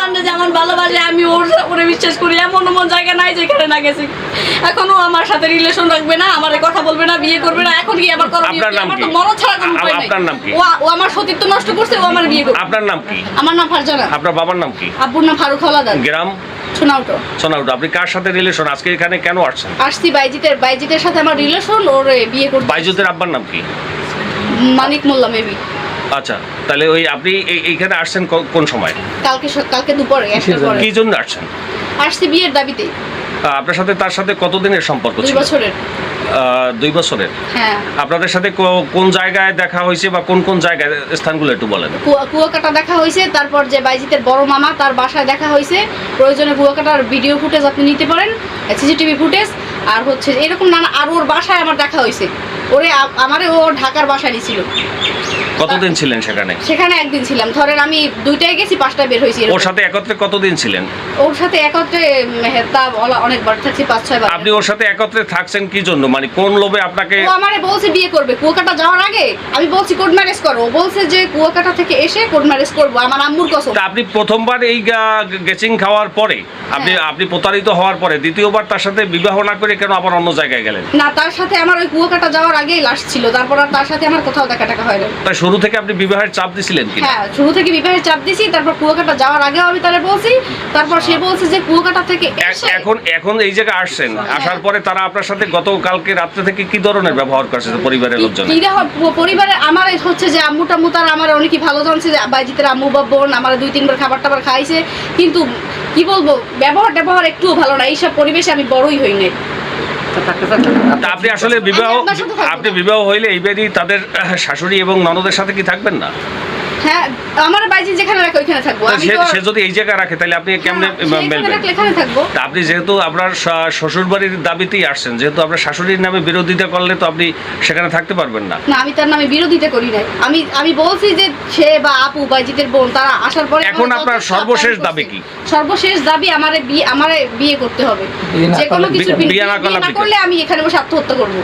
সন্তান যে আমার ভালোবাসে আমি ওর ওরে বিশ্বাস করি। এমন এমন জায়গা নাই যেখানে না গেছি। এখনও আমার সাথে রিলেশন রাখবে না আমার কথা বলবে না বিয়ে করবে না এখন কি আমার করণীয় আমার? তো মরণ ছাড়া কোনো উপায় নাই। আপনার নাম কি? ও আমার সতীত্ব নষ্ট করছে ও আমার বিয়ে করবে। আপনার নাম কি? আমার নাম ফারজানা। আপনার বাবার নাম কি? আব্বুর নাম ফারুক হলাদার। গ্রাম? শোনাওটো সোনাউট আপনি কার সাথে রিলেশন আজকে এখানে কেন আসছেন? আসছি বাইজিতের বাইজিতের সাথে আমার রিলেশন ওর বিয়ে করতে। বাইজুতের আব্বার নাম কি? মানিক মোল্লা মেবি আচ্ছা তাহলে ওই আপনি এই- এইখানে আসছেন কোন সময়? কালকে কালকে দুপুরে কি জন্য আসছেন? আসছি বিয়ের দাবিতে। আপনার সাথে তার সাথে কতদিনের সম্পর্ক ছিল? দুই বছরের দুই বছরের? হ্যাঁ। আপনাদের সাথে কোন জায়গায় দেখা হয়েছে বা কোন কোন জায়গায়? স্থানগুলো একটু বলেন। কুয়া- কুয়াকাটা দেখা হয়েছে তারপর যে বাইজিতের বড় মামা তার বাসায় দেখা হয়েছে। প্রয়োজনে কুয়াকাটার ভিডিও ফুটেজ আপনি নিতে পারেন সিসিটিভি ফুটেজ আর হচ্ছে এরকম নানা আর ওর বাসায় আমার দেখা হয়েছে। ওরে আমারে ও রাখার বাসায় নিয়েছিল কতদিন ছিলেন সেখানে? সেখানে একদিন ছিলাম। ধরেন আমি দুইটায় গেছি পাঁচটায় বের হয়েছি ওর সাথে একত্রে কতদিন ছিলেন? ওর সাথে একত্রে উম, হ্যাঁ, তা অনেকবার থাকছি পাঁচ ছয় বার। আপনি ওর সাথে একত্রে থাকছেন কি জন্য? মানে কোন লোভে আপনাকে ও আমারে বলছে বিয়ে করবে। কুয়াকাটা যাওয়ার আগে আমি বলছি কোর্ট ম্যারেজ করো। ও বলছে যে কুয়াকাটা থেকে এসে কোর্ট ম্যারেজ করব। আমার আম্মুর কসম। আপনি প্রথমবার এই গেচিং খাওয়ার পরে আপনি হ্যাঁ। আপনি প্রতারিত হওয়ার পরে দ্বিতীয়বার তার সাথে বিবাহ না করে কেন আবার অন্য জায়গায় গেলেন? না তার সাথে আমার ওই কুয়াকাটা যাওয়ার আগেই লাশ ছিল তারপর আর তার সাথে আমার কোথাও দেখা টাকা হয় না তাই শুরু থেকে আপনি বিবাহের চাপ দিছিলেন কি হ্যাঁ শুরু থেকে বিবাহের চাপ দিছি তারপর কুয়াকাটা যাওয়ার আগেও আমি তারা বলছি তারপর সে বলছে যে কুয়াকাটা থেকে এখন এখন এই জায়গায় আসছেন আসার পরে তারা আপনার সাথে গতকালকে রাত্রে থেকে কি ধরনের ব্যবহার করছে পরিবারের লোকজন পরিবারে আমার হচ্ছে যে আম্মু টাম্মু তার আমার অনেকই ভালো জানছে যে বাইজিতের আম্মু বা বোন আমার দুই তিনবার খাবার টাবার খাইছে। কিন্তু কি বলব ব্যবহার ট্যাবহার একটুও ভালো না এইসব পরিবেশে আমি বড়ই হই নাই। আপনি আসলে বিবাহ আপনি বিবাহ হইলে এইবারই তাদের শাশুড়ি এবং ননদের সাথে কি থাকবেন না? হ্যাঁ আমার বাইজি যেখানে রাখে ওইখানে থাকব। সে যদি এই জায়গায় রাখে তাহলে আপনি কেমনে হ্যাঁ, এখানে মেলবেন? রাখলে এখানে থাকব। আপনি যেহেতু আপনার শ্বশুর বাড়ির দাবিতেই আসছেন যেহেতু আপনার শাশুড়ির নামে বিরোধিতা করলে তো আপনি সেখানে থাকতে পারবেন না। না আমি তার নামে বিরোধিতা করি নাই। আমি আমি বলছি যে সে বা আপু বাইজিতের বোন তারা আসার পরে এখন আপনার সর্বশেষ দাবি কি? সর্বশেষ দাবি আমারে বিয়ে আমারে বিয়ে করতে হবে। যে কোনো কিছু বিয়ে না করলে আমি এখানে বসে আত্মহত্যা করব।